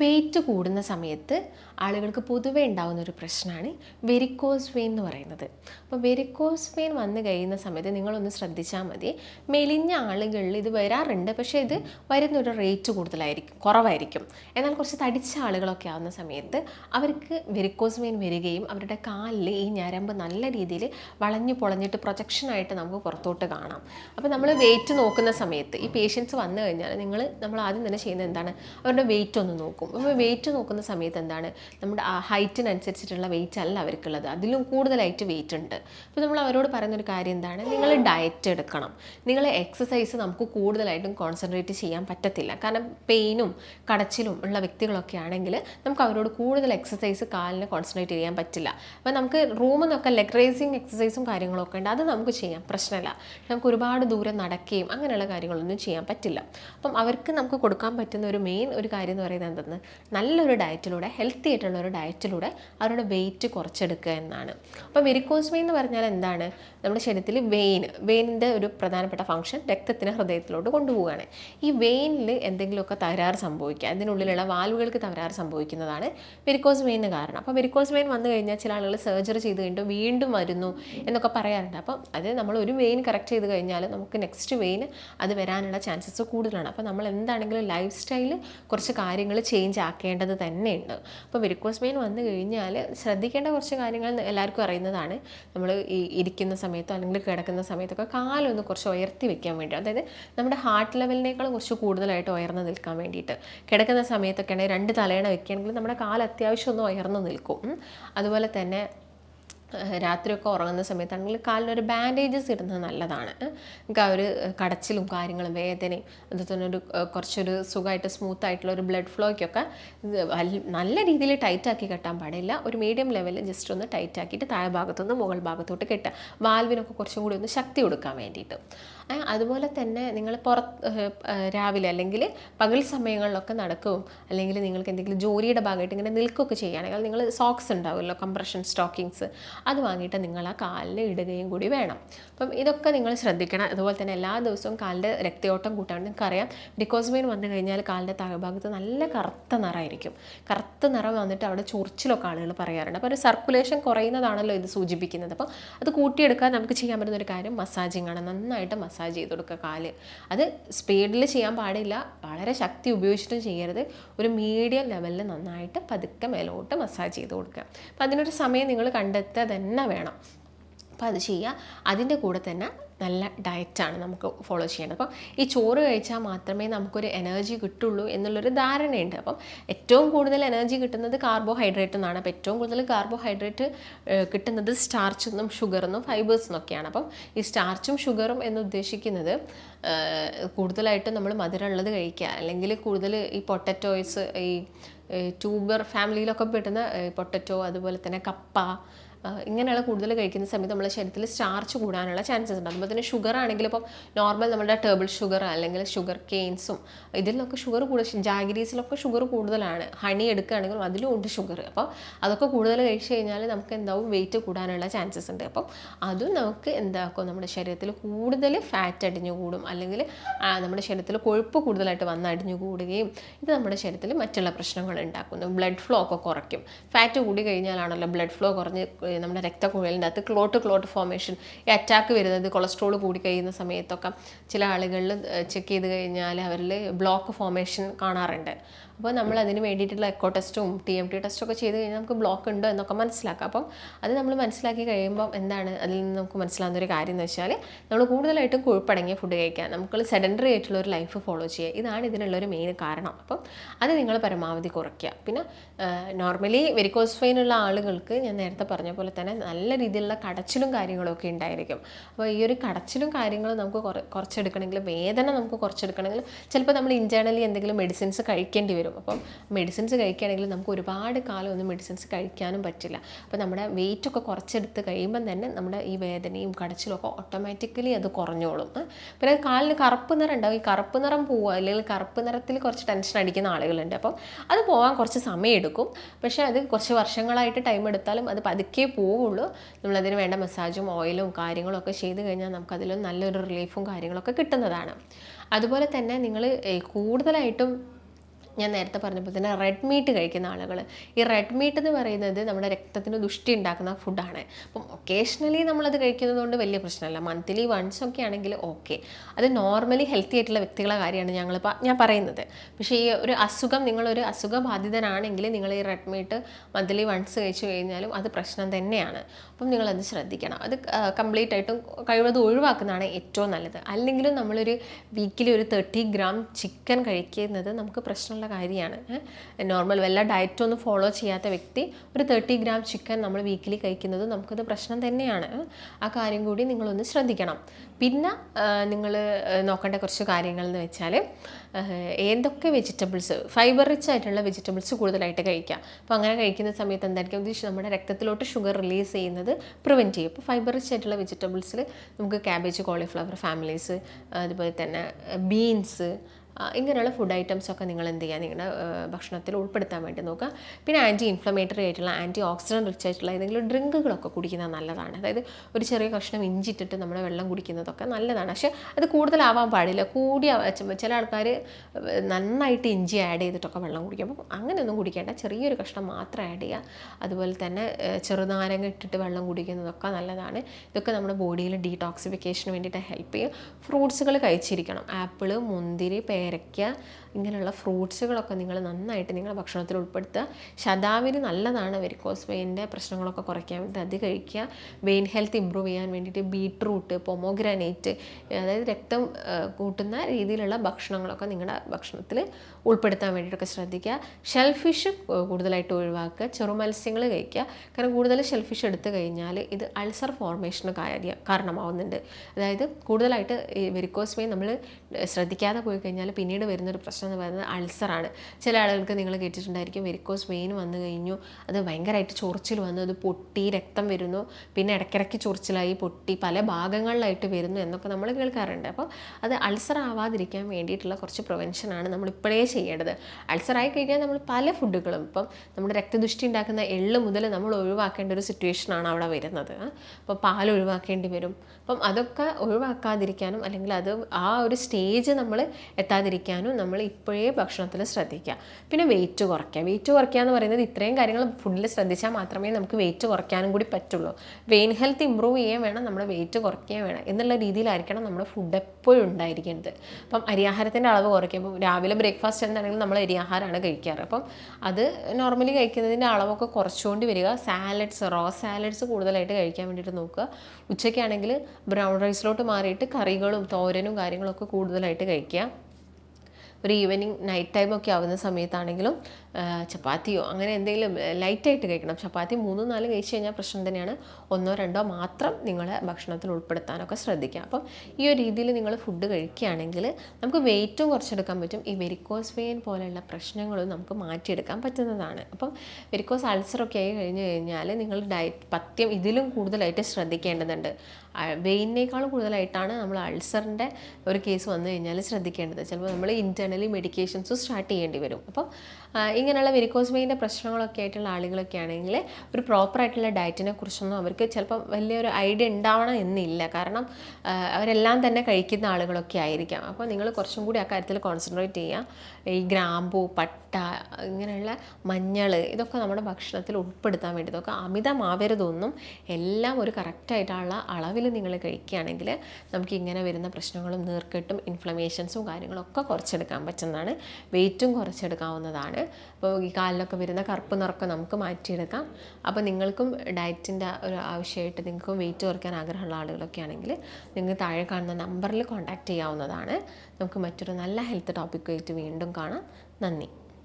Wait കൂടുന്ന സമയത്ത് ആളുകൾക്ക് പൊതുവെ ഉണ്ടാകുന്ന ഒരു പ്രശ്നമാണ് വെരിക്കോസ് വെയിൻ എന്ന് പറയുന്നത്. അപ്പോൾ വെരിക്കോസ് വെയിൻ വന്നു കഴിയുന്ന സമയത്ത് നിങ്ങളൊന്ന് ശ്രദ്ധിച്ചാൽ മതി. മെലിഞ്ഞ ആളുകളിൽ ഇത് വരാറുണ്ട് പക്ഷേ ഇത് വരുന്നൊരു റേറ്റ് കൂടുതലായിരിക്കും കുറവായിരിക്കും. എന്നാൽ കുറച്ച് തടിച്ച ആളുകളൊക്കെ ആവുന്ന സമയത്ത് അവർക്ക് വെരിക്കോസ് വെയിൻ വരികയും അവരുടെ കാലിൽ ഈ ഞരമ്പ് നല്ല രീതിയിൽ വളഞ്ഞു പൊളഞ്ഞിട്ട് പ്രൊജക്ഷനായിട്ട് നമുക്ക് പുറത്തോട്ട് കാണാം. അപ്പോൾ നമ്മൾ വെയിറ്റ് നോക്കുന്ന സമയത്ത് ഈ പേഷ്യൻസ് വന്നു കഴിഞ്ഞാൽ നിങ്ങൾ നമ്മൾ ആദ്യം തന്നെ ചെയ്യുന്നത് എന്താണ്? അവരുടെ വെയിറ്റ് ഒന്ന് നോക്കും. അപ്പോൾ വെയിറ്റ് നോക്കുന്ന സമയത്ത് എന്താണ്? നമ്മുടെ ഹൈറ്റിനനുസരിച്ചിട്ടുള്ള വെയിറ്റ് അല്ല അവർക്കുള്ളത്. അതിലും കൂടുതലായിട്ട് വെയിറ്റ് ഉണ്ട്. അപ്പോൾ നമ്മൾ അവരോട് പറയുന്നൊരു കാര്യം എന്താണ്? നിങ്ങൾ ഡയറ്റ് എടുക്കണം. നിങ്ങൾ എക്സസൈസ് നമുക്ക് കൂടുതലായിട്ടും കോൺസെൻട്രേറ്റ് ചെയ്യാൻ പറ്റത്തില്ല. കാരണം പെയിനും കടച്ചിലും ഉള്ള വ്യക്തികളൊക്കെ ആണെങ്കിൽ നമുക്ക് അവരോട് കൂടുതൽ എക്സസൈസ് കാലിന് കോൺസെൻട്രേറ്റ് ചെയ്യാൻ പറ്റില്ല. അപ്പോൾ നമുക്ക് റൂമിൽ നിന്നൊക്കെ ലെഗ് റേസിങ് എക്സസൈസും കാര്യങ്ങളൊക്കെ ഉണ്ട്. അത് നമുക്ക് ചെയ്യാം. പ്രശ്നമല്ല നമുക്ക് ഒരുപാട് ദൂരം നടക്കുകയും അങ്ങനെയുള്ള കാര്യങ്ങളൊന്നും ചെയ്യാൻ പറ്റില്ല. അപ്പം അവർക്ക് നമുക്ക് കൊടുക്കാൻ പറ്റുന്ന ഒരു മെയിൻ ഒരു കാര്യം എന്ന് പറയുന്നത് നല്ലൊരു ഡയറ്റിലൂടെ ഹെൽത്തി ആയിട്ടുള്ള ഒരു ഡയറ്റിലൂടെ അവരുടെ വെയിറ്റ് കുറച്ചെടുക്കുക എന്നാണ്. അപ്പോൾ വെരിക്കോസ് വെയിൻ എന്ന് പറഞ്ഞാൽ എന്താണ്? നമ്മുടെ ശരീരത്തിൽ വെയിൻ വെയിനിന്റെ ഒരു പ്രധാനപ്പെട്ട ഫംഗ്ഷൻ രക്തത്തിന് ഹൃദയത്തിലോട്ട് കൊണ്ടുപോവുകയാണ്. ഈ വെയിനിൽ എന്തെങ്കിലുമൊക്കെ തകരാറ് സംഭവിക്കുക അതിനുള്ളിലുള്ള വാൽവുകൾക്ക് തകരാറ് സംഭവിക്കുന്നതാണ് വെരിക്കോസ് കാരണം. അപ്പോൾ വെരിക്കോസ് വെയിൻ വന്നു കഴിഞ്ഞാൽ ചില ആളുകൾ സർജറി ചെയ്ത് കഴിഞ്ഞിട്ട് വീണ്ടും വരുന്നു എന്നൊക്കെ പറയാറുണ്ട്. അപ്പം അത് നമ്മൾ ഒരു വെയിൻ കറക്റ്റ് ചെയ്ത് കഴിഞ്ഞാൽ നമുക്ക് നെക്സ്റ്റ് വെയിൻ അത് വരാനുള്ള ചാൻസസ് കൂടുതലാണ്. അപ്പോൾ നമ്മൾ എന്താണെങ്കിലും ലൈഫ് സ്റ്റൈൽ കുറച്ച് കാര്യങ്ങൾ ചേഞ്ച് ആക്കേണ്ടത് തന്നെയുണ്ട്. അപ്പോൾ വെരിക്കോസ് വെയിൻ വന്നു കഴിഞ്ഞാൽ ശ്രദ്ധിക്കേണ്ട കുറച്ച് കാര്യങ്ങൾ എല്ലാവർക്കും അറിയുന്നതാണ്. നമ്മൾ ഈ ഇരിക്കുന്ന സമയത്തോ അല്ലെങ്കിൽ കിടക്കുന്ന സമയത്തൊക്കെ കാലൊന്ന് കുറച്ച് ഉയർത്തി വെക്കാൻ വേണ്ടി. അതായത് നമ്മുടെ ഹാർട്ട് ലെവലിനേക്കാളും കുറച്ച് കൂടുതലായിട്ട് ഉയർന്നു നിൽക്കാൻ വേണ്ടിയിട്ട്. കിടക്കുന്ന സമയത്തൊക്കെ ആണെങ്കിൽ രണ്ട് തലയണ വെക്കുകയാണെങ്കിൽ നമ്മുടെ കാൽ അത്യാവശ്യം ഒന്ന് ഉയർന്നു നിൽക്കും. അതുപോലെ തന്നെ രാത്രിയൊക്കെ ഉറങ്ങുന്ന സമയത്താണെങ്കിൽ കാലിനൊരു ബാൻഡേജസ് ഇടുന്നത് നല്ലതാണ്. നമുക്ക് ആ ഒരു കടച്ചിലും കാര്യങ്ങളും വേദനയും അതുപോലെ തന്നെ ഒരു കുറച്ചൊരു സുഖമായിട്ട് സ്മൂത്ത് ആയിട്ടുള്ള ഒരു ബ്ലഡ് ഫ്ലോയ്ക്കൊക്കെ നല്ല രീതിയിൽ ടൈറ്റാക്കി കെട്ടാൻ പാടില്ല. ഒരു മീഡിയം ലെവലിൽ ജസ്റ്റ് ഒന്ന് ടൈറ്റാക്കിയിട്ട് താഴെ ഭാഗത്തുനിന്ന് മുകൾ ഭാഗത്തോട്ട് കെട്ടുക. വാൽവിനൊക്കെ കുറച്ചും കൂടി ഒന്ന് ശക്തി കൊടുക്കാൻ വേണ്ടിയിട്ട്. അതുപോലെ തന്നെ നിങ്ങൾ പുറത്ത് രാവിലെ അല്ലെങ്കിൽ പകൽ സമയങ്ങളിലൊക്കെ നടക്കുകയും അല്ലെങ്കിൽ നിങ്ങൾക്ക് എന്തെങ്കിലും ജോലിയുടെ ഭാഗമായിട്ട് ഇങ്ങനെ നിൽക്കുകയൊക്കെ ചെയ്യുകയാണെങ്കിൽ നിങ്ങൾ സോക്സ് ഉണ്ടാവുമല്ലോ കംപ്രഷൻ സ്റ്റോക്കിങ്സ് അത് വാങ്ങിയിട്ട് നിങ്ങൾ ആ കാലിൽ ഇടുകയും കൂടി വേണം. അപ്പം ഇതൊക്കെ നിങ്ങൾ ശ്രദ്ധിക്കണം. അതുപോലെ തന്നെ എല്ലാ ദിവസവും കാലിന്റെ രക്തയോട്ടം കൂട്ടാൻ നിങ്ങൾക്കറിയാം ഡിക്കോസ്മീൻ വന്നു കഴിഞ്ഞാൽ കാലിന്റെ താഴ്ഭാഗത്ത് നല്ല കറുത്ത നിറമായിരിക്കും. കറുത്ത നിറം വന്നിട്ട് അവിടെ ചൊറിച്ചിലൊക്കെ ആളുകൾ പറയാറുണ്ട്. അപ്പോൾ ഒരു സർക്കുലേഷൻ കുറയുന്നതാണല്ലോ ഇത് സൂചിപ്പിക്കുന്നത്. അപ്പോൾ അത് കൂട്ടിയെടുക്കാൻ നമുക്ക് ചെയ്യാൻ പറ്റുന്ന ഒരു കാര്യം മസാജിങ് ആണ് നന്നായിട്ട് മസാജ് ചെയ്ത് കൊടുക്കുക കാൽ. അത് സ്പീഡിൽ ചെയ്യാൻ പാടില്ല. വളരെ ശക്തി ഉപയോഗിച്ചിട്ടും ചെയ്യരുത്. ഒരു മീഡിയം ലെവലിൽ നന്നായിട്ട് പതുക്കെ മേലോട്ട് മസാജ് ചെയ്ത് കൊടുക്കുക. അപ്പോൾ അതിനൊരു സമയം നിങ്ങൾ കണ്ടെത്തുക. തന്നെ വേണം. അപ്പോൾ അത് ചെയ്യുക അതിന്റെ കൂടെ തന്നെ നല്ല ഡയറ്റാണ് നമുക്ക് ഫോളോ ചെയ്യേണ്ടത്. അപ്പം ഈ ചോറ് കഴിച്ചാൽ മാത്രമേ നമുക്കൊരു എനർജി കിട്ടുള്ളൂ എന്നുള്ളൊരു ധാരണയുണ്ട്. അപ്പം ഏറ്റവും കൂടുതൽ എനർജി കിട്ടുന്നത് കാർബോഹൈഡ്രേറ്റ് എന്നാണ് അപ്പോൾ ഏറ്റവും കൂടുതൽ കാർബോഹൈഡ്രേറ്റ് കിട്ടുന്നത് സ്റ്റാർച്ചിൽ നിന്നും ഷുഗർ എന്നും ഫൈബേഴ്സ് എന്നൊക്കെയാണ് അപ്പം ഈ സ്റ്റാർച്ചും ഷുഗറും എന്ന് ഉദ്ദേശിക്കുന്നത് കൂടുതലായിട്ട് നമ്മൾ മധുരമുള്ളത് കഴിക്കുക. അല്ലെങ്കിൽ കൂടുതൽ ഈ പൊട്ടറ്റോയ്സ് ഈ ട്യൂബർ ഫാമിലിയിലൊക്കെ പെട്ടുന്ന പൊട്ടറ്റോ അതുപോലെ തന്നെ കപ്പ ഇങ്ങനെയുള്ള കൂടുതൽ കഴിക്കുന്ന സമയത്ത് നമ്മുടെ ശരീരത്തിൽ സ്റ്റാർച്ച് കൂടാനുള്ള ചാൻസസ് ഉണ്ട്. അതുപോലെ തന്നെ ഷുഗർ ആണെങ്കിൽ ഇപ്പോൾ നോർമൽ നമ്മുടെ ടേബിൾ ഷുഗർ അല്ലെങ്കിൽ ഷുഗർ കെയിൻസും ഇതിലൊക്കെ ഷുഗർ കൂടുതൽ ജാഗരീസിലൊക്കെ ഷുഗർ കൂടുതലാണ്. ഹണി എടുക്കുകയാണെങ്കിലും അതിലും ഉണ്ട് ഷുഗർ അപ്പോൾ അതൊക്കെ കൂടുതൽ കഴിച്ചു കഴിഞ്ഞാൽ നമുക്ക് എന്താവും? വെയിറ്റ് കൂടാനുള്ള ചാൻസസ് ഉണ്ട്. അപ്പം അതും നമുക്ക് എന്താക്കും? നമ്മുടെ ശരീരത്തിൽ കൂടുതൽ ഫാറ്റ് അടിഞ്ഞു കൂടും. അല്ലെങ്കിൽ നമ്മുടെ ശരീരത്തിൽ കൊഴുപ്പ് കൂടുതലായിട്ട് വന്ന് അടിഞ്ഞു കൂടുകയും ഇത് നമ്മുടെ ശരീരത്തിൽ മറ്റുള്ള പ്രശ്നങ്ങൾ ഉണ്ടാക്കുന്നു. ബ്ലഡ് ഫ്ലോ ഒക്കെ കുറയ്ക്കും. ഫാറ്റ് കൂടി കഴിഞ്ഞാലാണല്ലോ ബ്ലഡ് ഫ്ലോ കുറഞ്ഞ് നമ്മുടെ രക്തക്കുഴലിന്റെ അകത്ത് ക്ലോട്ട് ക്ലോട്ട് ഫോർമേഷൻ ഈ അറ്റാക്ക് വരുന്നത് കൊളസ്ട്രോൾ കൂടി കഴിയുന്ന സമയത്തൊക്കെ ചില ആളുകളിൽ ചെക്ക് ചെയ്ത് കഴിഞ്ഞാൽ അവരിൽ ബ്ലോക്ക് ഫോർമേഷൻ കാണാറുണ്ട്. അപ്പോൾ നമ്മൾ അതിന് വേണ്ടിയിട്ടുള്ള എക്കോ ടെസ്റ്റും ടി എം ടി ടെസ്റ്റും ഒക്കെ ചെയ്ത് കഴിഞ്ഞാൽ നമുക്ക് ബ്ലോക്ക് ഉണ്ടോ എന്നൊക്കെ മനസ്സിലാക്കാം. അപ്പം അത് നമ്മൾ മനസ്സിലാക്കി കഴിയുമ്പോൾ എന്താണ് അതിൽ നിന്ന് നമുക്ക് മനസ്സിലാകുന്ന ഒരു കാര്യം എന്ന് വെച്ചാൽ നമ്മൾ കൂടുതലായിട്ടും കൊഴുപ്പടങ്ങിയ ഫുഡ് കഴിക്കുക നമുക്ക് സെഡൻഡറി ആയിട്ടുള്ള ഒരു ലൈഫ് ഫോളോ ചെയ്യുക ഇതാണ് ഇതിനുള്ളൊരു മെയിൻ കാരണം. അപ്പം അത് നിങ്ങൾ പരമാവധി കുറയ്ക്കുക. പിന്നെ നോർമലി വെരിക്കോസ് ഫെയിൻ ഉള്ള ആളുകൾക്ക് ഞാൻ നേരത്തെ പറഞ്ഞ പോലെ തന്നെ നല്ല രീതിയിലുള്ള കടച്ചിലും കാര്യങ്ങളും ഒക്കെ ഉണ്ടായിരിക്കും. അപ്പോൾ ഈ ഒരു കടച്ചിലും കാര്യങ്ങളും നമുക്ക് കുറ കുറച്ചെടുക്കണമെങ്കിൽ വേദന നമുക്ക് കുറച്ചെടുക്കണമെങ്കിൽ ചിലപ്പോൾ നമ്മൾ ഇന്റേർണലി എന്തെങ്കിലും മെഡിസിൻസ് കഴിക്കേണ്ടി വരും. അപ്പം മെഡിസിൻസ് കഴിക്കുകയാണെങ്കിൽ നമുക്ക് ഒരുപാട് കാലം ഒന്നും മെഡിസിൻസ് കഴിക്കാനും പറ്റില്ല. അപ്പോൾ നമ്മുടെ വെയിറ്റ് ഒക്കെ കുറച്ചെടുത്ത് കഴിയുമ്പം തന്നെ നമ്മുടെ ഈ വേദനയും കടച്ചിലും ഒക്കെ ഓട്ടോമാറ്റിക്കലി അത് കുറഞ്ഞോളും. പിന്നെ കാലിന് കറുപ്പ് നിറം ഉണ്ടാവും. ഈ കറുപ്പ് നിറം പോവുക അല്ലെങ്കിൽ കറുപ്പ് നിറത്തിൽ കുറച്ച് ടെൻഷൻ അടിക്കുന്ന ആളുകളുണ്ട്. അപ്പം അത് പോകാൻ കുറച്ച് സമയം എടുക്കും. പക്ഷേ അത് കുറച്ച് വർഷങ്ങളായിട്ട് ടൈം എടുത്താലും അത് പതുക്കെ പോവുള്ളൂ. നമ്മളതിന് വേണ്ട മസാജും ഓയിലും കാര്യങ്ങളും ഒക്കെ ചെയ്ത് കഴിഞ്ഞാൽ നമുക്കതിൽ നല്ലൊരു റിലീഫും കാര്യങ്ങളൊക്കെ കിട്ടുന്നതാണ്. അതുപോലെ തന്നെ നിങ്ങൾ കൂടുതലായിട്ടും ഞാൻ നേരത്തെ പറഞ്ഞപ്പോൾ തന്നെ റെഡ് മീറ്റ് കഴിക്കുന്ന ആളുകൾ. ഈ റെഡ് മീറ്റ് എന്ന് പറയുന്നത് നമ്മുടെ രക്തത്തിന് ദുഷ്ടി ഉണ്ടാക്കുന്ന ഫുഡാണ് അപ്പം ഒക്കേഷണലി നമ്മളത് കഴിക്കുന്നത് കൊണ്ട് വലിയ പ്രശ്നമല്ല. മന്ത്ലി വൺസ് ഒക്കെ ആണെങ്കിൽ ഓക്കെ അത് നോർമലി ഹെൽത്തി ആയിട്ടുള്ള വ്യക്തികളെ കാര്യമാണ് ഞങ്ങൾ ഞാൻ പറയുന്നത്. പക്ഷേ ഈ ഒരു അസുഖം നിങ്ങളൊരു അസുഖബാധിതനാണെങ്കിൽ നിങ്ങൾ ഈ റെഡ് മീറ്റ് മന്ത്ലി വൺസ് കഴിച്ചു കഴിഞ്ഞാലും അത് പ്രശ്നം തന്നെയാണ്. അപ്പം നിങ്ങളത് ശ്രദ്ധിക്കണം. അത് കംപ്ലീറ്റ് ആയിട്ടും കഴിവത് ഒഴിവാക്കുന്നതാണ് ഏറ്റവും നല്ലത്. അല്ലെങ്കിലും നമ്മളൊരു വീക്കിലി ഒരു തേർട്ടി ഗ്രാം ചിക്കൻ കഴിക്കുന്നത് നമുക്ക് പ്രശ്നമുള്ള കാര്യമാണ്. നോർമൽ വല്ല ഡയറ്റൊന്നും ഫോളോ ചെയ്യാത്ത വ്യക്തി ഒരു തേർട്ടി ഗ്രാം ചിക്കൻ നമ്മൾ വീക്കിലി കഴിക്കുന്നത് നമുക്കത് പ്രശ്നം തന്നെയാണ്. ആ കാര്യം കൂടി നിങ്ങളൊന്ന് ശ്രദ്ധിക്കണം. പിന്നെ നിങ്ങൾ നോക്കേണ്ട കുറച്ച് കാര്യങ്ങൾ എന്ന് വെച്ചാൽ ഏതൊക്കെ വെജിറ്റബിൾസ് ഫൈബർ റിച്ച് ആയിട്ടുള്ള വെജിറ്റബിൾസ് കൂടുതലായിട്ട് കഴിക്കുക അപ്പോൾ അങ്ങനെ കഴിക്കുന്ന സമയത്ത് എന്തായിരിക്കും ഉദ്ദേശിച്ച് നമ്മുടെ രക്തത്തിലോട്ട് ഷുഗർ റിലീസ് ചെയ്യുന്നത് പ്രിവെന്റ് ചെയ്യും. അപ്പോൾ ഫൈബർ റിച്ച് ആയിട്ടുള്ള വെജിറ്റബിൾസിൽ നമുക്ക് ക്യാബേജ് കോളിഫ്ലവർ ഫാമിലീസ് അതുപോലെ തന്നെ ബീൻസ് ഇങ്ങനെയുള്ള ഫുഡ് ഐറ്റംസ് ഒക്കെ നിങ്ങൾ എന്ത് ചെയ്യുക നിങ്ങളുടെ ഭക്ഷണത്തിൽ ഉൾപ്പെടുത്താൻ വേണ്ടി നോക്കുക പിന്നെ ആന്റി ഇൻഫ്ലമേറ്ററി ആയിട്ടുള്ള ആന്റി ഓക്സിഡന്റ് റിച്ച് ആയിട്ടുള്ള ഏതെങ്കിലും ഡ്രിങ്കുകളൊക്കെ കുടിക്കുന്നത് നല്ലതാണ്. അതായത് ഒരു ചെറിയ കഷ്ണം ഇഞ്ചിട്ടിട്ട് നമ്മൾ വെള്ളം കുടിക്കുന്നതൊക്കെ നല്ലതാണ്. പക്ഷേ അത് കൂടുതലാവാൻ പാടില്ല. കൂടി ചില ആൾക്കാർ നന്നായിട്ട് ഇഞ്ചി ആഡ് ചെയ്തിട്ടൊക്കെ വെള്ളം കുടിക്കും. അപ്പം അങ്ങനെയൊന്നും കുടിക്കേണ്ട. ചെറിയൊരു കഷ്ണം മാത്രം ആഡ് ചെയ്യുക അതുപോലെ തന്നെ ചെറുനാരങ്ങ ഇട്ടിട്ട് വെള്ളം കുടിക്കുന്നതൊക്കെ നല്ലതാണ്. ഇതൊക്കെ നമ്മുടെ ബോഡിയിൽ ഡീടോക്സിഫിക്കേഷന് വേണ്ടിയിട്ട് ഹെൽപ്പ് ചെയ്യും. ഫ്രൂട്ട്സുകൾ കഴിച്ചിരിക്കണം. ആപ്പിൾ മുന്തിരി പേരയ്ക്ക ഇങ്ങനെയുള്ള ഫ്രൂട്ട്സുകളൊക്കെ നിങ്ങൾ നന്നായിട്ട് നിങ്ങളുടെ ഭക്ഷണത്തിൽ ഉൾപ്പെടുത്തുക. ശതാവിന് നല്ലതാണ് വെരിക്കോസ് വെയിന്റെ പ്രശ്നങ്ങളൊക്കെ കുറയ്ക്കാൻ വേണ്ടി അത് കഴിക്കുക. വെയിൻ ഹെൽത്ത് ഇമ്പ്രൂവ് ചെയ്യാൻ വേണ്ടിയിട്ട് ബീട്രൂട്ട് പൊമോഗ്രാനേറ്റ് അതായത് രക്തം കൂട്ടുന്ന രീതിയിലുള്ള ഭക്ഷണങ്ങളൊക്കെ നിങ്ങളുടെ ഭക്ഷണത്തിൽ ഉൾപ്പെടുത്താൻ വേണ്ടിയിട്ടൊക്കെ ശ്രദ്ധിക്കുക. ഷെൽഫിഷ് കൂടുതലായിട്ട് ഒഴിവാക്കുക. ചെറുമത്സ്യങ്ങൾ കഴിക്കുക. കാരണം കൂടുതൽ ഷെൽഫിഷ് എടുത്തു കഴിഞ്ഞാൽ ഇത് അൾസർ ഫോർമേഷന് കാരണമാവുന്നുണ്ട്. അതായത് കൂടുതലായിട്ട് വെരിക്കോസ് വെയിൻ നമ്മൾ ശ്രദ്ധിക്കാതെ പോയി കഴിഞ്ഞാൽ പിന്നീട് വരുന്നൊരു പ്രശ്നം എന്ന് പറയുന്നത് അൾസറാണ്. ചില ആളുകൾക്ക് നിങ്ങൾ കേട്ടിട്ടുണ്ടായിരിക്കും വെരിക്കോസ് വെയിൻ വന്നു കഴിഞ്ഞു അത് ഭയങ്കരമായിട്ട് ചൊറിച്ചിൽ വന്നു അത് പൊട്ടി രക്തം വരുന്നു പിന്നെ ഇടയ്ക്കിടയ്ക്ക് ചൊറിച്ചിലായി പൊട്ടി പല ഭാഗങ്ങളിലായിട്ട് വരുന്നു എന്നൊക്കെ നമ്മൾ കേൾക്കാറുണ്ട്. അപ്പോൾ അത് അൾസർ ആവാതിരിക്കാൻ വേണ്ടിയിട്ടുള്ള കുറച്ച് പ്രൊവെൻഷനാണ് നമ്മൾ ഇപ്പോഴേ ചെയ്യേണ്ടത്. അൾസർ ആയി കഴിഞ്ഞാൽ നമ്മൾ പല ഫുഡുകളും ഇപ്പം നമ്മുടെ രക്തദുഷ്ടി ഉണ്ടാക്കുന്ന എള്ള് മുതൽ നമ്മൾ ഒഴിവാക്കേണ്ട ഒരു സിറ്റുവേഷനാണ് അവിടെ വരുന്നത്. അപ്പോൾ പാൽ ഒഴിവാക്കേണ്ടി വരും. അപ്പം അതൊക്കെ ഒഴിവാക്കാതിരിക്കാനും അല്ലെങ്കിൽ അത് ആ ഒരു സ്റ്റേജ് നമ്മൾ എത്താതിരിക്കാനും നമ്മൾ ഇപ്പോഴേ ഭക്ഷണത്തിൽ ശ്രദ്ധിക്കുക. പിന്നെ വെയിറ്റ് കുറയ്ക്കുക. വെയിറ്റ് കുറയ്ക്കുക എന്ന് പറയുന്നത് ഇത്രയും കാര്യങ്ങൾ ഫുഡിൽ ശ്രദ്ധിച്ചാൽ മാത്രമേ നമുക്ക് വെയിറ്റ് കുറയ്ക്കാനും കൂടി പറ്റുള്ളൂ. വെയിൻ ഹെൽത്ത് ഇമ്പ്രൂവ് ചെയ്യാൻ വേണം നമ്മൾ വെയിറ്റ് കുറയ്ക്കുകയും വേണം എന്നുള്ള രീതിയിലായിരിക്കണം നമ്മുടെ ഫുഡ് എപ്പോഴും ഉണ്ടായിരിക്കേണ്ടത്. അപ്പം അരിയാഹാരത്തിന്റെ അളവ് കുറയ്ക്കുമ്പോൾ രാവിലെ ബ്രേക്ക്ഫാസ്റ്റ് എന്താണെങ്കിലും നമ്മൾ അരിയാഹാരമാണ് കഴിക്കാറ്. അപ്പം അത് നോർമലി കഴിക്കുന്നതിന്റെ അളവൊക്കെ കുറച്ചുകൊണ്ട് വരിക. സാലഡ്സ് റോ സാലഡ്സ് കൂടുതലായിട്ട് കഴിക്കാൻ വേണ്ടിയിട്ട് നോക്കുക. ഉച്ചയ്ക്കാണെങ്കിൽ ബ്രൗൺ റൈസിലോട്ട് മാറിയിട്ട് കറികളും തോരനും കാര്യങ്ങളൊക്കെ കൂടുതലായിട്ട് കഴിക്കുക. ഒരു ഈവനിങ് നൈറ്റ് ടൈം ഒക്കെ ആവുന്ന സമയത്താണെങ്കിലും ചപ്പാത്തിയോ അങ്ങനെ എന്തെങ്കിലും ലൈറ്റായിട്ട് കഴിക്കണം. ചപ്പാത്തി മൂന്നും നാല് കഴിച്ച് കഴിഞ്ഞാൽ പ്രശ്നം തന്നെയാണ്. ഒന്നോ രണ്ടോ മാത്രം നിങ്ങൾ ഭക്ഷണത്തിൽ ഉൾപ്പെടുത്താനൊക്കെ ശ്രദ്ധിക്കുക അപ്പം ഈ ഒരു രീതിയിൽ നിങ്ങൾ ഫുഡ് കഴിക്കുകയാണെങ്കിൽ നമുക്ക് വെയിറ്റും കുറച്ചെടുക്കാൻ പറ്റും. ഈ വെരിക്കോസ് വെയിൻ പോലെയുള്ള പ്രശ്നങ്ങളും നമുക്ക് മാറ്റിയെടുക്കാൻ പറ്റുന്നതാണ്. അപ്പം വെരിക്കോസ് അൾസറൊക്കെ ആയി കഴിഞ്ഞ് കഴിഞ്ഞാൽ നിങ്ങൾ ഡയറ്റ് പത്യം ഇതിലും കൂടുതലായിട്ട് ശ്രദ്ധിക്കേണ്ടതുണ്ട്. വെയിനേക്കാളും കൂടുതലായിട്ടാണ് നമ്മൾ അൾസറിന്റെ ഒരു കേസ് വന്നു കഴിഞ്ഞാൽ ശ്രദ്ധിക്കേണ്ടത്. ചിലപ്പോൾ നമ്മൾ ഇന്റേർണലി മെഡിക്കേഷൻസ് സ്റ്റാർട്ട് ചെയ്യേണ്ടി വരും. അപ്പം ഇങ്ങനെയുള്ള വെരിക്കോസ് വെയിന്റെ പ്രശ്നങ്ങളൊക്കെ ആയിട്ടുള്ള ആളുകളൊക്കെ ആണെങ്കിൽ ഒരു പ്രോപ്പറായിട്ടുള്ള ഡയറ്റിനെ കുറിച്ചൊന്നും അവർക്ക് ചിലപ്പം വലിയൊരു ഐഡിയ ഉണ്ടാവണം എന്നില്ല. കാരണം അവരെല്ലാം തന്നെ കഴിക്കുന്ന ആളുകളൊക്കെ ആയിരിക്കാം. അപ്പോൾ നിങ്ങൾ കുറച്ചും കൂടി ആ കാര്യത്തിൽ കോൺസെൻട്രേറ്റ് ചെയ്യുക. ഈ ഗ്രാമ്പു പട്ട ഇങ്ങനെയുള്ള മഞ്ഞൾ ഇതൊക്കെ നമ്മുടെ ഭക്ഷണത്തിൽ ഉൾപ്പെടുത്താൻ വേണ്ടി. ഇതൊക്കെ അമിതമാവരുതൊന്നും എല്ലാം ഒരു കറക്റ്റായിട്ടുള്ള അളവിൽ നിങ്ങൾ കഴിക്കുകയാണെങ്കിൽ നമുക്ക് ഇങ്ങനെ വരുന്ന പ്രശ്നങ്ങളും നീർക്കെട്ടും ഇൻഫ്ലമേഷൻസും കാര്യങ്ങളൊക്കെ കുറച്ചെടുക്കാൻ പറ്റുന്നതാണ്. വെയിറ്റും കുറച്ചെടുക്കാവുന്നതാണ്. അപ്പോൾ ഈ കാലിലൊക്കെ വരുന്ന കറുപ്പ് നിറക്കം നമുക്ക് മാറ്റിയെടുക്കാം. അപ്പോൾ നിങ്ങൾക്കും ഡയറ്റിന്റെ ഒരു ആവശ്യമായിട്ട് നിങ്ങൾക്കും വെയിറ്റ് കുറയ്ക്കാൻ ആഗ്രഹമുള്ള ആളുകളൊക്കെ ആണെങ്കിൽ നിങ്ങൾ താഴെ കാണുന്ന നമ്പറിൽ കോൺടാക്റ്റ് ചെയ്യാവുന്നതാണ്. നമുക്ക് മറ്റൊരു നല്ല ഹെൽത്ത് ടോപ്പിക്കുമായിട്ട് വീണ്ടും കാണാം. നന്ദി.